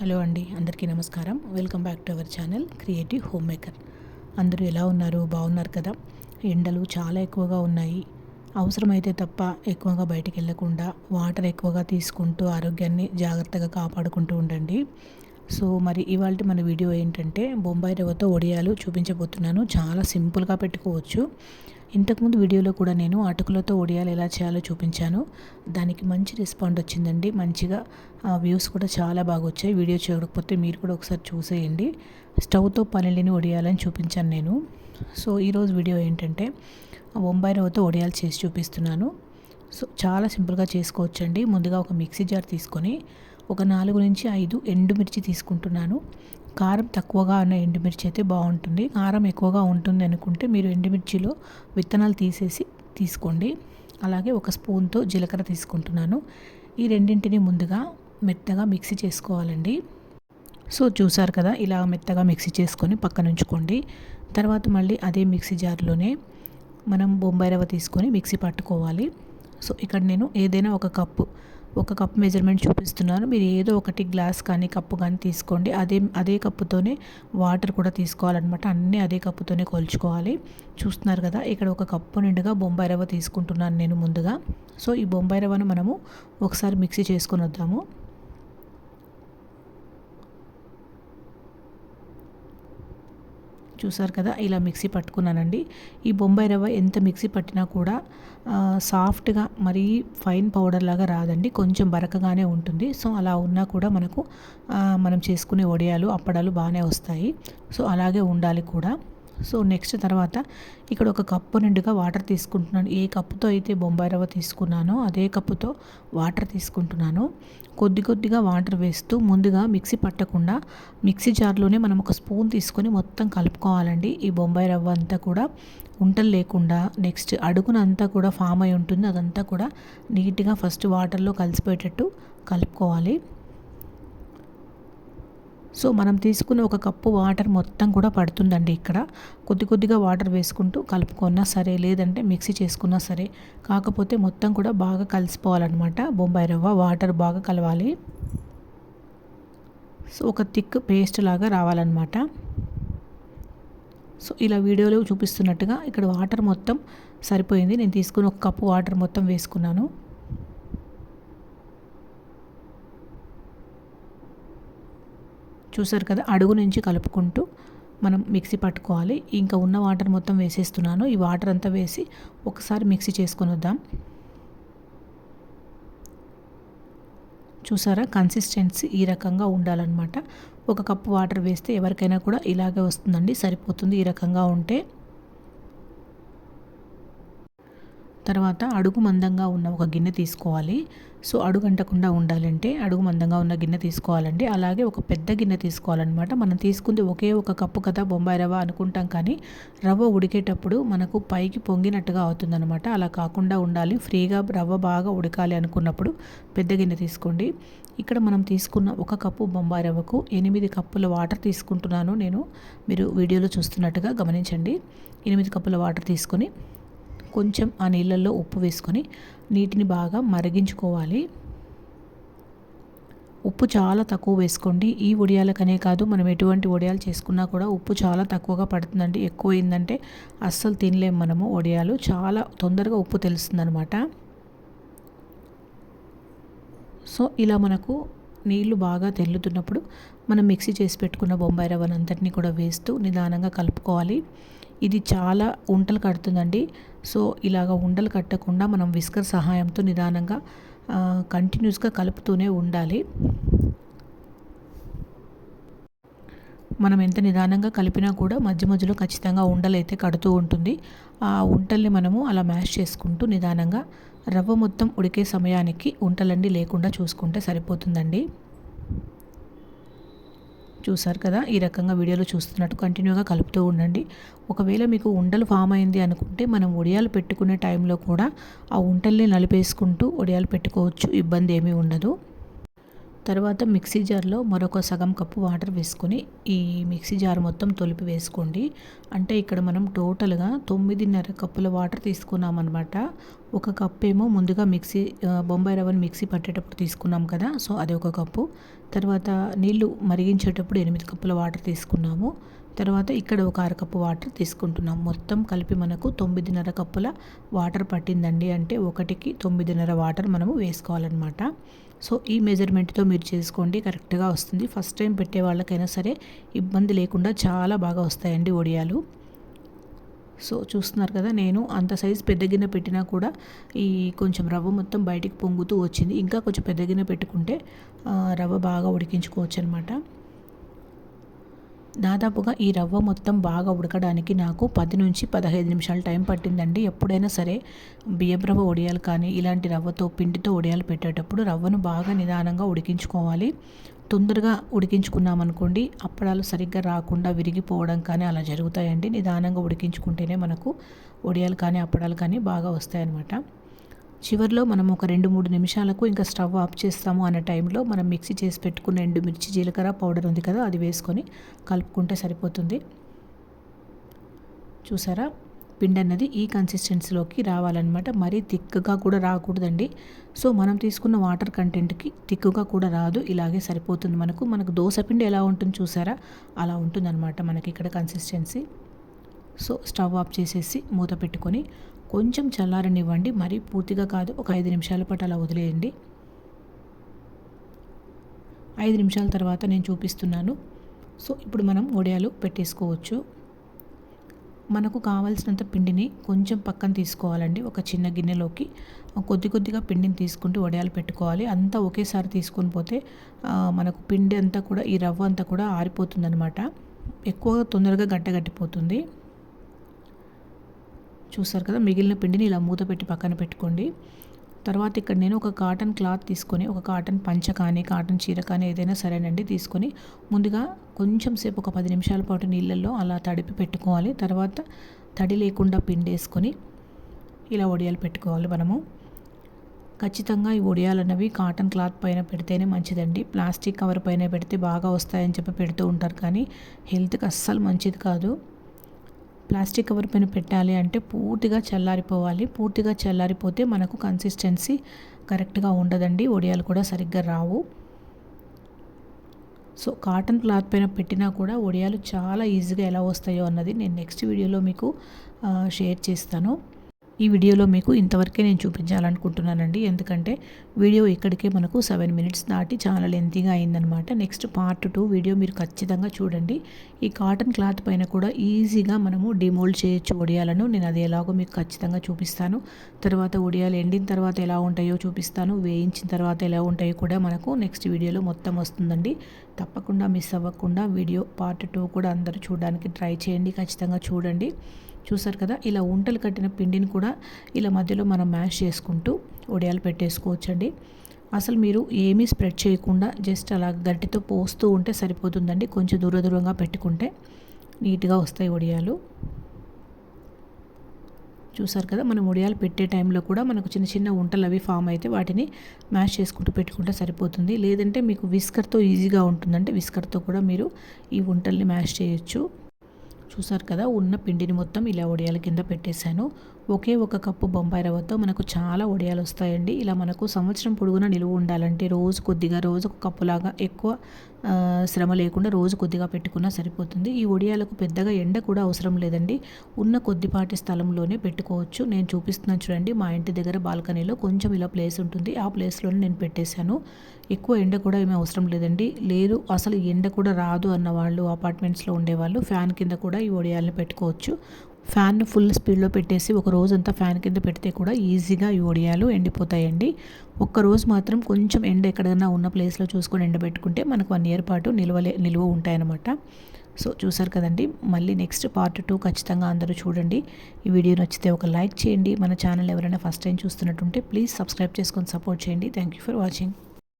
Hello అండి అందరికీ నమస్కారం. Welcome back to our channel creative homemaker అందరూ ఎలా ఉన్నారు? బాగున్నారు కదా? ఎండలు చాలా ఎక్కువగా ఉన్నాయి. అవసరమైతే తప్ప ఎక్కువగా బయటికి వెళ్ళకుండా వాటర్ ఎక్కువగా తీసుకుంటూ ఆరోగ్యాన్ని జాగ్రత్తగా కాపాడుకుంటూ ఉండండి. సో మరి ఇవాళ మన వీడియో ఏంటంటే బొంబాయి రవ్వతో వడియాలు చూపించబోతున్నాను. చాలా సింపుల్గా పెట్టుకోవచ్చు. ఇంతకుముందు వీడియోలో కూడా నేను అటుకులతో వడియాలు ఎలా చేయాలో చూపించాను. దానికి మంచి రెస్పాండ్ వచ్చిందండి. మంచిగా వ్యూస్ కూడా చాలా బాగా వచ్చాయి. వీడియో చూడకపోతే మీరు కూడా ఒకసారి చూసేయండి. స్టవ్తో పనిలేని వడియాలని చూపించాను నేను. సో ఈరోజు వీడియో ఏంటంటే బొంబాయి రవ్వతో వడియాలు చేసి చూపిస్తున్నాను. సో చాలా సింపుల్గా చేసుకోవచ్చండి. ముందుగా ఒక మిక్సీ జార్ తీసుకొని ఒక నాలుగు నుంచి ఐదు ఎండుమిర్చి తీసుకుంటున్నాను. కారం తక్కువగా ఉన్న ఎండుమిర్చి అయితే బాగుంటుంది. కారం ఎక్కువగా ఉంటుంది అనుకుంటే మీరు ఎండుమిర్చిలో విత్తనాలు తీసేసి తీసుకోండి. అలాగే ఒక స్పూన్తో జీలకర్ర తీసుకుంటున్నాను. ఈ రెండింటిని ముందుగా మెత్తగా మిక్సీ చేసుకోవాలండి. సో చూసారు కదా ఇలా మెత్తగా మిక్సీ చేసుకొని పక్కన ఉంచుకోండి. తర్వాత మళ్ళీ అదే మిక్సీ జార్లోనే మనం బొంబాయి రవ్వ తీసుకొని మిక్సీ పట్టుకోవాలి. సో ఇక్కడ నేను ఏదైనా ఒక కప్పు ఒక కప్ మెజర్మెంట్ చూపిస్తున్నాను. మీరు ఏదో ఒకటి గ్లాస్ కానీ కప్పు కానీ తీసుకోండి. అదే అదే కప్పుతోనే వాటర్ కూడా తీసుకోవాలన్నమాట. అన్నీ అదే కప్పుతోనే కొలుచుకోవాలి. చూస్తున్నారు కదా ఇక్కడ ఒక కప్పు నిండుగా బొంబాయి రవ్వ తీసుకుంటున్నాను నేను ముందుగా. సో ఈ బొంబాయి రవ్వను మనము ఒకసారి మిక్సీ చేసుకొని వద్దాము. చూసారు కదా ఇలా మిక్సీ పట్టుకున్నానండి. ఈ బొంబాయి రవ్వ ఎంత మిక్సీ పట్టినా కూడా సాఫ్ట్గా మరీ ఫైన్ పౌడర్ లాగా రాదండి. కొంచెం బరకగానే ఉంటుంది. సో అలా ఉన్నా కూడా మనకు మనం చేసుకునే వడియాలు అప్పడాలు బాగానే వస్తాయి. సో అలాగే ఉండాలి కూడా. సో నెక్స్ట్ తర్వాత ఇక్కడ ఒక కప్పు నిండుగా వాటర్ తీసుకుంటున్నాను. ఏ కప్పుతో అయితే బొంబాయి రవ్వ తీసుకున్నానో అదే కప్పుతో వాటర్ తీసుకుంటున్నాను. కొద్ది కొద్దిగా వాటర్ వేస్తూ ముందుగా మిక్సీ పట్టకుండా మిక్సీ జార్లోనే మనం ఒక స్పూన్ తీసుకొని మొత్తం కలుపుకోవాలండి. ఈ బొంబాయి రవ్వ అంతా కూడా ఉంటలు లేకుండా నెక్స్ట్ అడుగునంతా కూడా ఫామ్ అయి ఉంటుంది. అదంతా కూడా నీట్గా ఫస్ట్ వాటర్లో కలిసిపోయేటట్టు కలుపుకోవాలి. సో మనం తీసుకున్న ఒక కప్పు వాటర్ మొత్తం కూడా పడుతుందండి ఇక్కడ. కొద్ది కొద్దిగా వాటర్ వేసుకుంటూ కలుపుకున్నా సరే లేదంటే మిక్సీ చేసుకున్నా సరే కాకపోతే మొత్తం కూడా బాగా కలిసిపోవాలన్నమాట. బొంబాయి రవ్వ వాటర్ బాగా కలవాలి. సో ఒక థిక్ పేస్ట్ లాగా రావాలన్నమాట. సో ఇలా వీడియోలో చూపిస్తున్నట్టుగా ఇక్కడ వాటర్ మొత్తం సరిపోయింది. నేను తీసుకుని ఒక కప్పు వాటర్ మొత్తం వేసుకున్నాను. చూసారు కదా అడుగు నుంచి కలుపుకుంటూ మనం మిక్సీ పట్టుకోవాలి. ఇంకా ఉన్న వాటర్ మొత్తం వేసేస్తున్నాను. ఈ వాటర్ అంతా వేసి ఒకసారి మిక్సీ చేసుకొని వద్దాం. చూసారా? కన్సిస్టెన్సీ ఈ రకంగా ఉండాలన్నమాట. ఒక కప్పు వాటర్ వేస్తే ఎవరికైనా కూడా ఇలాగే వస్తుందండి. సరిపోతుంది ఈ రకంగా ఉంటే. తర్వాత అడుగు మందంగా ఉన్న ఒక గిన్నె తీసుకోవాలి. సో అడుగు అంటకుండా ఉండాలంటే అడుగు మందంగా ఉన్న గిన్నె తీసుకోవాలండి. అలాగే ఒక పెద్ద గిన్నె తీసుకోవాలన్నమాట. మనం తీసుకుంది ఒకే ఒక కప్పు కదా బొంబాయి రవ్వ అనుకుంటాం కానీ రవ్వ ఉడికేటప్పుడు మనకు పైకి పొంగినట్టుగా అవుతుందన్నమాట. అలా కాకుండా ఉండాలి. ఫ్రీగా రవ్వ బాగా ఉడకాలి అనుకున్నప్పుడు పెద్ద గిన్నె తీసుకోండి. ఇక్కడ మనం తీసుకున్న ఒక కప్పు బొంబాయి రవ్వకు ఎనిమిది కప్పుల వాటర్ తీసుకుంటున్నాను నేను. మీరు వీడియోలో చూస్తున్నట్టుగా గమనించండి. ఎనిమిది కప్పుల వాటర్ తీసుకొని కొంచెం ఆ నీళ్ళల్లో ఉప్పు వేసుకొని నీటిని బాగా మరిగించుకోవాలి. ఉప్పు చాలా తక్కువ వేసుకోండి. ఈ వడియాలకనే కాదు మనం ఎటువంటి వడియాలు చేసుకున్నా కూడా ఉప్పు చాలా తక్కువగా పడుతుందండి. ఎక్కువ ఏంటంటే అస్సలు తినలేము మనము వడియాలు చాలా తొందరగా ఉప్పు తెలుస్తుందనమాట సో ఇలా మనకు నీళ్ళు బాగా తెల్లుతున్నప్పుడు మనం మిక్సీ చేసి పెట్టుకున్న బొంబాయి రవ్వనంతటిని కూడా వేస్తూ నిదానంగా కలుపుకోవాలి. ఇది చాలా ఉంటలు కడుతుందండి. సో ఇలాగ ఉండలు కట్టకుండా మనం విస్కర్ సహాయంతో నిదానంగా కంటిన్యూస్గా కలుపుతూనే ఉండాలి. మనం ఎంత నిదానంగా కలిపినా కూడా మధ్య మధ్యలో ఖచ్చితంగా ఉండలైతే కడుతూ ఉంటుంది. ఆ ఉంటల్ని మనము అలా మ్యాష్ చేసుకుంటూ నిదానంగా రవ్వ మొత్తం ఉడికే సమయానికి ఉంటలండి లేకుండా చూసుకుంటే సరిపోతుందండి. చూసారు కదా ఈ రకంగా వీడియోలో చూస్తున్నట్టు కంటిన్యూగా కలుపుతూ ఉండండి. ఒకవేళ మీకు ఉండలు ఫామ్ అయింది అనుకుంటే మనం ఒడియాలు పెట్టుకునే టైంలో కూడా ఆ ఉంటల్ని నలిపేసుకుంటూ ఒడియాలు పెట్టుకోవచ్చు. ఇబ్బంది ఏమీ ఉండదు. తర్వాత మిక్సీ జార్లో మరొక సగం కప్పు వాటర్ వేసుకొని ఈ మిక్సీ జార్ మొత్తం తొలిపి వేసుకోండి. అంటే ఇక్కడ మనం టోటల్గా తొమ్మిదిన్నర కప్పుల వాటర్ తీసుకున్నాం అనమాట ఒక కప్పు ఏమో ముందుగా మిక్సీ బొంబాయి రవ్వని మిక్సీ పట్టేటప్పుడు తీసుకున్నాం కదా సో అది ఒక కప్పు. తర్వాత నీళ్ళు మరిగించేటప్పుడు ఎనిమిది కప్పుల వాటర్ తీసుకున్నాము. తర్వాత ఇక్కడ ఒక అరకప్పు వాటర్ తీసుకుంటున్నాం. మొత్తం కలిపి మనకు తొమ్మిదిన్నర కప్పుల వాటర్ పట్టిందండి. అంటే ఒకటికి తొమ్మిదిన్నర వాటర్ మనము వేసుకోవాలన్నమాట. సో ఈ మెజర్మెంట్తో మీరు చేసుకోండి. కరెక్ట్గా వస్తుంది. ఫస్ట్ టైం పెట్టే వాళ్ళకైనా సరే ఇబ్బంది లేకుండా చాలా బాగా వస్తాయండి ఒడియాలు. సో చూస్తున్నారు కదా నేను అంత సైజు పెద్ద గిన్నె పెట్టినా కూడా ఈ కొంచెం రవ్వ మొత్తం బయటికి పొంగుతూ వచ్చింది. ఇంకా కొంచెం పెద్ద గిన్నె పెట్టుకుంటే రవ్వ బాగా ఉడికించుకోవచ్చు అనమాట దాదాపుగా ఈ రవ్వ మొత్తం బాగా ఉడకడానికి నాకు పది నుంచి పదహైదు నిమిషాలు టైం పట్టిందండి. ఎప్పుడైనా సరే బియ్యం రవ్వ ఒడియాలు కానీ ఇలాంటి రవ్వతో పిండితో ఒడియాలు పెట్టేటప్పుడు రవ్వను బాగా నిదానంగా ఉడికించుకోవాలి. తొందరగా ఉడికించుకున్నామనుకోండి అప్పడాలు సరిగ్గా రాకుండా విరిగిపోవడం కానీ అలా జరుగుతాయండి. నిదానంగా ఉడికించుకుంటేనే మనకు ఒడియాలు కానీ అప్పడాలు కానీ బాగా వస్తాయన్నమాట. చివరిలో మనం ఒక రెండు మూడు నిమిషాలకు ఇంకా స్టవ్ ఆఫ్ చేస్తాము అనే టైంలో మనం మిక్సీ చేసి పెట్టుకున్న ఎండుమిర్చి జీలకర్ర పౌడర్ ఉంది కదా అది వేసుకొని కలుపుకుంటే సరిపోతుంది. చూసారా? పిండి అన్నది ఈ కన్సిస్టెన్సీలోకి రావాలన్నమాట. మరీ థిక్గా కూడా రాకూడదండి. సో మనం తీసుకున్న వాటర్ కంటెంట్కి థిక్గా కూడా రాదు. ఇలాగే సరిపోతుంది మనకు. మనకు దోశ పిండి ఎలా ఉంటుంది చూసారా? అలా ఉంటుందన్నమాట మనకి ఇక్కడ కన్సిస్టెన్సీ సో స్టవ్ ఆఫ్ చేసేసి మూత పెట్టుకొని కొంచెం చల్లారనివ్వండి. మరీ పూర్తిగా కాదు ఒక ఐదు నిమిషాల పాటు అలా వదిలేయండి. ఐదు నిమిషాల తర్వాత నేను చూపిస్తున్నాను. సో ఇప్పుడు మనం వడియాలు పెట్టేసుకోవచ్చు. మనకు కావాల్సినంత పిండిని కొంచెం పక్కన తీసుకోవాలండి ఒక చిన్న గిన్నెలోకి. కొద్ది కొద్దిగా పిండిని తీసుకుంటూ వడియాలు పెట్టుకోవాలి. అంతా ఒకేసారి తీసుకొని పోతే మనకు పిండి అంతా కూడా ఈ రవ్వ అంతా కూడా ఆరిపోతుందనమాట ఎక్కువ తొందరగా గట్టగట్టిపోతుంది చూసారు కదా మిగిలిన పిండిని ఇలా మూత పెట్టి పక్కన పెట్టుకోండి. తర్వాత ఇక్కడ నేను ఒక కాటన్ క్లాత్ తీసుకొని ఒక కాటన్ పంచ కానీ కాటన్ చీర కానీ ఏదైనా సరేనండి తీసుకొని ముందుగా కొంచెం సేపు ఒక పది నిమిషాల పాటు నీళ్ళల్లో అలా తడిపి పెట్టుకోవాలి. తర్వాత తడి లేకుండా పిండేసుకొని ఇలా వడియాలు పెట్టుకోవాలి మనము. ఖచ్చితంగా ఈ ఒడియాలు అన్నవి కాటన్ క్లాత్ పైన పెడితేనే మంచిదండి. ప్లాస్టిక్ కవర్ పైన పెడితే బాగా వస్తాయని చెప్పి పెడుతూ ఉంటారు కానీ హెల్త్కి అస్సలు మంచిది కాదు. ప్లాస్టిక్ కవర్ పైన పెట్టాలి అంటే పూర్తిగా చల్లారిపోవాలి. పూర్తిగా చల్లారిపోతే మనకు కన్సిస్టెన్సీ కరెక్ట్గా ఉండదండి. ఒడియాలు కూడా సరిగ్గా రావు. సో కాటన్ క్లాత్ పైన పెట్టినా కూడా ఒడియాలు చాలా ఈజీగా ఎలా వస్తాయో అన్నది నేను నెక్స్ట్ వీడియోలో మీకు షేర్ చేస్తాను. ఈ వీడియోలో మీకు ఇంతవరకే నేను చూపించాలనుకుంటున్నానండి. ఎందుకంటే వీడియో ఇక్కడికే మనకు సెవెన్ మినిట్స్ దాటి చాలా లెంతీగా అయిందనమాట. నెక్స్ట్ పార్ట్ టూ వీడియో మీరు ఖచ్చితంగా చూడండి. ఈ కాటన్ క్లాత్ పైన కూడా ఈజీగా మనము డిమోల్డ్ చేయొచ్చు ఒడియాలను. నేను అది ఎలాగో మీకు ఖచ్చితంగా చూపిస్తాను. తర్వాత ఒడియాలు ఎండిన తర్వాత ఎలా ఉంటాయో చూపిస్తాను. వేయించిన తర్వాత ఎలా ఉంటాయో కూడా మనకు నెక్స్ట్ వీడియోలో మొత్తం వస్తుందండి. తప్పకుండా మిస్ అవ్వకుండా వీడియో పార్ట్ టూ కూడా అందరూ చూడడానికి ట్రై చేయండి. ఖచ్చితంగా చూడండి. చూసారు కదా ఇలా ఉంటలు కట్టిన పిండిని కూడా ఇలా మధ్యలో మనం మ్యాష్ చేసుకుంటూ ఒడియాలు పెట్టేసుకోవచ్చండి. అసలు మీరు ఏమీ స్ప్రెడ్ చేయకుండా జస్ట్ అలా గట్టితో పోస్తూ ఉంటే సరిపోతుందండి. కొంచెం దూర దూరంగా పెట్టుకుంటే నీట్గా వస్తాయి ఒడియాలు. చూసారు కదా మనం ఒడియాలు పెట్టే టైంలో కూడా మనకు చిన్న చిన్న వంటలు అవి ఫామ్ అయితే వాటిని మ్యాష్ చేసుకుంటూ పెట్టుకుంటే సరిపోతుంది. లేదంటే మీకు విస్కర్తో ఈజీగా ఉంటుందంటే విస్కర్తో కూడా మీరు ఈ వంటల్ని మ్యాష్ చేయొచ్చు. చూసారు కదా ఉన్న పిండిని మొత్తం ఇలా వడియాల కింద పెట్టేశాను. ఒకే ఒక కప్పు బొంబాయి రవ్వతో మనకు చాలా వడియాలు వస్తాయండి. ఇలా మనకు సంవత్సరం పొడుగున నిలువ ఉండాలంటే రోజు కొద్దిగా రోజు ఒక కప్పులాగా ఎక్కువ శ్రమ లేకుండా రోజు కొద్దిగా పెట్టుకున్నా సరిపోతుంది. ఈ ఒడియాలకు పెద్దగా ఎండ కూడా అవసరం లేదండి. ఉన్న కొద్దిపాటి స్థలంలోనే పెట్టుకోవచ్చు. నేను చూపిస్తున్నాను చూడండి. మా ఇంటి దగ్గర బాల్కనీలో కొంచెం ఇలా ప్లేస్ ఉంటుంది. ఆ ప్లేస్లోనే నేను పెట్టేశాను. ఎక్కువ ఎండ కూడా ఏమీ అవసరం లేదండి. లేదు అసలు ఎండ కూడా రాదు అన్న వాళ్ళు అపార్ట్మెంట్స్లో ఉండేవాళ్ళు ఫ్యాన్ కింద కూడా ఈ ఒడియాలను పెట్టుకోవచ్చు. ఫ్యాన్ ఫుల్ స్పీడ్లో పెట్టేసి ఒక రోజంతా ఫ్యాన్ కింద పెడితే కూడా ఈజీగా ఈ ఒడియాలు ఎండిపోతాయండి. ఒక్కరోజు మాత్రం కొంచెం ఎండ ఎక్కడైనా ఉన్న ప్లేస్లో చూసుకొని ఎండబెట్టుకుంటే మనకు వన్ ఇయర్ పాటు నిల్వలే నిల్వ ఉంటాయన్నమాట. సో చూసారు కదండి. మళ్ళీ నెక్స్ట్ పార్ట్ టూ ఖచ్చితంగా అందరూ చూడండి. ఈ వీడియో నచ్చితే ఒక లైక్ చేయండి. మన ఛానల్ ఎవరైనా ఫస్ట్ టైం చూస్తున్నట్టుంటే ప్లీజ్ సబ్స్క్రైబ్ చేసుకొని సపోర్ట్ చేయండి. Thank you for watching.